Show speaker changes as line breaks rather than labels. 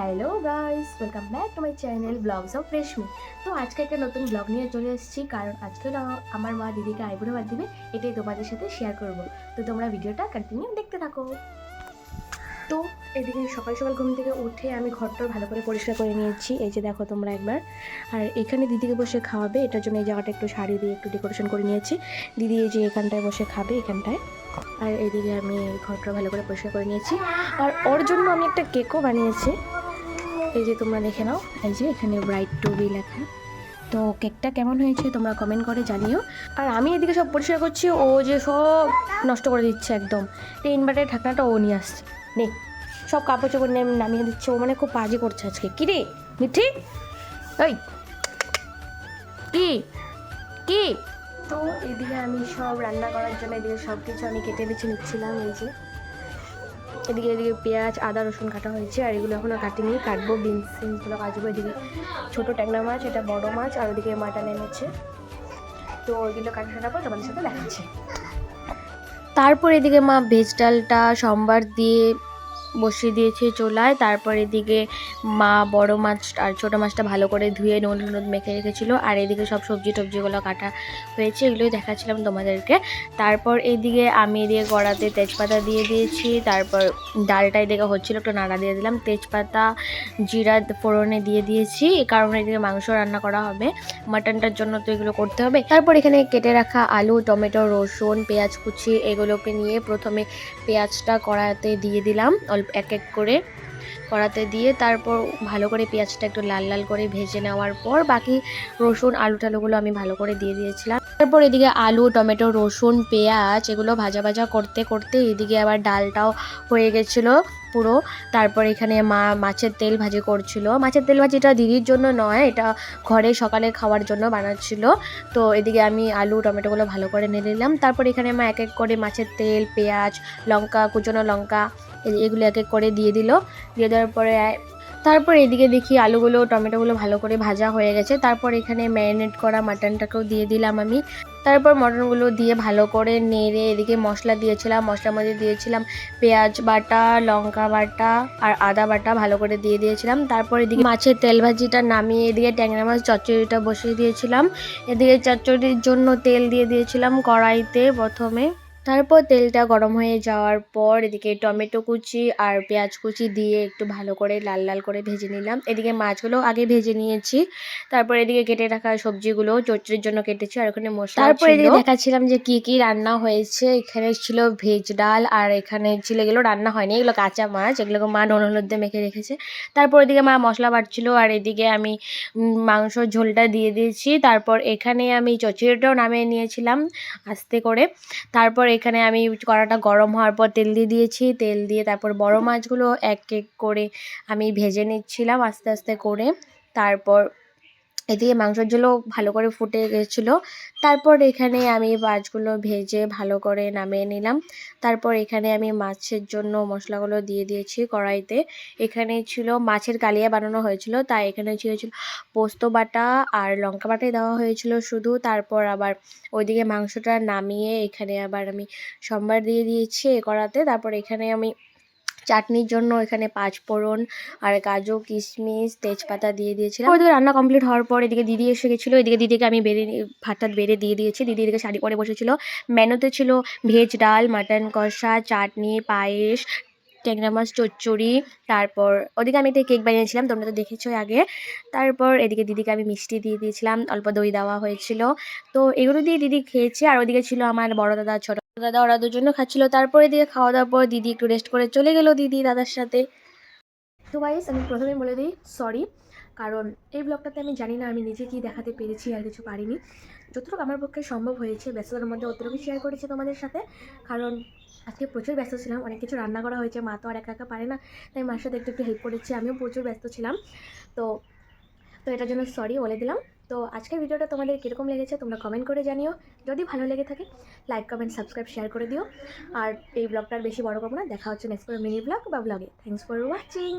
Hello guys welcome back to my channel vlogs of Reshmi তো আজকে একটা নতুন ব্লগ নিয়ে চলে এসেছি, কারণ আজকে আমার মা দিদিকে আইবুড়ো বাদ দিবে, এটাই তোমাদের সাথে শেয়ার করব। তো তোমরা ভিডিওটা কন্টিনিউ দেখতে থাকো। তো এদিকে সকাল সকাল ঘুম থেকে উঠে আমি ঘরটা ভালো করে পরিষ্কার করে নিয়েছি। এই যে দেখো তোমরা একবার। আর এখানে দিদিকে বসে খাওয়াবে, এটার জন্য এই জায়গাটা একটু শাড়ি দিয়ে একটু ডেকোরেশন করে নিয়েছি। দিদি এই যে এখানটায় বসে খাবে, এখানটায়। আর এদিকে আমি ঘরটা ভালো করে পরিষ্কার করে নিয়েছি। আর ওর জন্য আমি একটা কেকও বানিয়েছি। এই যে তোমরা দেখে নাও, এই যে এখানে ব্রাইট টু বি লেখা। তো কেকটা কেমন হয়েছে তোমরা কমেন্ট করে জানিও। আর আমি এদিকে সব পরিষ্কার করছি, ও যে সব নষ্ট করে দিচ্ছে একদম। এই ইনভার্টারের ঢাকনাটা ও নিয়ে আসছে। নে, সব কাপড় চোপড় নামিয়ে দিচ্ছে, ও মানে খুব বাজে করছে আজকে। কী রে, মিঠি? ওই কি কি? তো এদিকে আমি সব রান্না করার জন্য এদিকে সব কিছু আমি কেটে বেছে নিচ্ছিলাম, এই যে। এদিকে এদিকে পেঁয়াজ, আদা, রসুন কাটা হয়েছে, আর এগুলো এখনও কাটিনি। কাটবো বিনস বিনসগুলো কাটবো এদিকে। ছোটো ট্যাংরা মাছ, এটা বড় মাছ, আর ওদিকে মাটন এনেছে। তো ওইগুলো কাটা সাটা পর তোমাদের সাথে দেখাচ্ছি। তারপর এদিকে মা ভেজ ডালটা, সোমবার দিয়ে বসিয়ে দিয়েছে চোলায়। তারপর এদিকে মা বড় মাছ আর ছোটো মাছটা ভালো করে ধুয়ে নুন হলুদ মেখে রেখেছিলো। আর এদিকে সব সবজি টবজিগুলো কাটা হয়েছে, এগুলোই দেখাচ্ছিলাম তোমাদেরকে। তারপর এইদিকে আমি এদিকে কড়াতে তেজপাতা দিয়ে দিয়েছি। তারপর ডালটা এদিকে হচ্ছিল, একটু নাড়া দিয়ে দিলাম। তেজপাতা, জিরা ফোড়নে দিয়ে দিয়েছি। কারণে এদিকে মাংস রান্না করা হবে। মাটনটার জন্য তো এগুলো করতে হবে। তারপর এখানে কেটে রাখা আলু, টমেটো, রসুন, পেঁয়াজ কুচি, এগুলোকে নিয়ে প্রথমে পেঁয়াজটা কড়াতে দিয়ে দিলাম। অল্প এক এক করে কড়াতে দিয়ে তারপর ভালো করে পেঁয়াজটা একটু লাল লাল করে ভেজে নেওয়ার পর বাকি রসুন আলু টালুগুলো আমি ভালো করে দিয়ে দিয়েছিলাম। তারপর এদিকে আলু, টমেটো, রসুন, পেঁয়াজ এগুলো ভাজা ভাজা করতে করতে এদিকে আবার ডালটাও হয়ে গেছিল পুরো। তারপর এখানে মা মাছের তেল ভাজি করছিল। মাছের তেল ভাজিটা দিদির জন্য নয়, এটা ঘরে সকালে খাওয়ার জন্য বানাচ্ছিল। তো এদিকে আমি আলু, টমেটোগুলো ভালো করে নিয়ে নিলাম। তারপর এখানে মা এক এক করে মাছের তেল, পেঁয়াজ, লঙ্কা, কুচনো লঙ্কা এগুলো এক এক করে দিয়ে দিল। দিয়ে দেওয়ার পরে, তারপর এদিকে দেখি আলুগুলো, টমেটোগুলো ভালো করে ভাজা হয়ে গেছে। তারপর এখানে ম্যারিনেট করা মাটনটাকেও দিয়ে দিলাম আমি। তারপর মটনগুলো দিয়ে ভালো করে নেড়ে এদিকে মশলা দিয়েছিলাম। মশলার মধ্যে দিয়েছিলাম পেঁয়াজ বাটা, লঙ্কা বাটা আর আদা বাটা ভালো করে দিয়ে দিয়েছিলাম। তারপর এদিকে মাছের তেল ভাজিটা নামিয়ে এদিকে ট্যাংরা মাছ চচ্চড়িটা বসিয়ে দিয়েছিলাম। এদিকে চচ্চড়ির জন্য তেল দিয়ে দিয়েছিলাম কড়াইতে প্রথমে। তারপর তেলটা গরম হয়ে যাওয়ার পর এদিকে টমেটো কুচি আর পেঁয়াজ কুচি দিয়ে একটু ভালো করে লাল লাল করে ভেজে নিলাম। এদিকে মাছগুলো আগে ভেজে নিয়েছি। তারপর এদিকে কেটে রাখা সবজিগুলো চচ্চড়ির জন্য কেটেছি আর ওখানে মশলা তারপর এদিকে দেখাচ্ছিলাম যে কি কি রান্না হয়েছে। এখানে ছিল ভেজ ডাল আর এখানে ছিল এগুলো রান্না হয়নি। এগুলো কাঁচা মাছ এগুলোকে মা নুন হলুদ দিয়ে মেখে রেখেছে। তারপর এদিকে মা মশলা বাটছিল আর এদিকে আমি মাংসর ঝোলটা দিয়ে দিয়েছি। তারপর এখানে আমি চচ্চড়িটাও নামিয়ে নিয়েছিলাম আস্তে করে। তারপর এখানে আমি কড়াটা গরম হওয়ার পর তেল দিয়ে দিয়েছি। তেল দিয়ে তারপর বড় মাছগুলো এক এক করে আমি ভেজে নিচ্ছিলাম আস্তে আস্তে করে। তারপর এদিকে মাংসের ঝোলও ভালো করে ফুটে গেছিল। তারপর এখানে আমি মাছগুলো ভেজে ভালো করে নামিয়ে নিলাম। তারপর এখানে আমি মাছের জন্য মশলাগুলো দিয়ে দিয়েছি কড়াইতে। এখানে ছিল মাছের কালিয়া বানানো হয়েছিল, তাই এখানে ছিল পোস্ত বাটা আর লঙ্কা বাটাই দেওয়া হয়েছিল শুধু। তারপর আবার ওইদিকে মাংসটা নামিয়ে এখানে আবার আমি সম্বার দিয়ে দিয়েছি এ কড়াতে। তারপর এখানে আমি চাটনির জন্য এখানে পাঁচ ফোড়ন আর কাজু কিশমিশ, তেজপাতা দিয়ে দিয়েছিলাম। ওইদিকে রান্না কমপ্লিট হওয়ার পর এদিকে দিদি এসে গেছিল। এদিকে দিদিকে আমি বেড়ে ভাত টাত বেড়ে দিয়ে দিয়েছি। দিদি এদিকে শাড়ি পরে বসেছিল। মেনুতে ছিল ভেজ ডাল, মাটন কষা, চাটনি, পায়েস, ট্যাংরা মাছ, চচ্চড়ি। তারপর ওদিকে আমি একটা কেক বানিয়েছিলাম, তোমরা তো দেখেছ আগে। তারপর এদিকে দিদিকে আমি মিষ্টি দিয়ে দিয়েছিলাম। অল্প দই দেওয়া হয়েছিল। তো এগুলো দিয়ে দিদি খেয়েছে। আর ওদিকে ছিল আমার বড় দাদা, ছোট দাদা ওরা দুজনও খাচ্ছিল। তারপরে দিয়ে খাওয়া দাওয়ার পর দিদি একটু রেস্ট করে চলে গেলো দিদি দাদার সাথে। তো গাইস আমি প্রথমে বলে দিই সরি কারণ এই ব্লগটাতে আমি জানি না আমি নিজে কি দেখাতে পেরেছি আর কিছু পারিনি। যতটুকু আমার পক্ষে সম্ভব হয়েছে, ব্যস্ততার মধ্যে অতটুকু শেয়ার করেছি তোমাদের সাথে। কারণ আজকে প্রচুর ব্যস্ত ছিলাম, অনেক কিছু রান্না করা হয়েছে, মা তো আর একা একা পারে না, তাই মার সাথে একটু একটু হেল্প করেছি, আমিও প্রচুর ব্যস্ত ছিলাম। তো তো এটার জন্য সরি বলে দিলাম। তো আজকের ভিডিওটা তোমাদের কীরকম লেগেছে তোমরা কমেন্ট করে জানিও। যদি ভালো লেগে থাকে লাইক কমেন্ট সাবস্ক্রাইব শেয়ার করে দিও। আর এই ব্লগটার বেশি বড় করব না, দেখা হচ্ছে নেক্সট মিনি ব্লগ বা ব্লগে থ্যাংকস ফর ওয়াচিং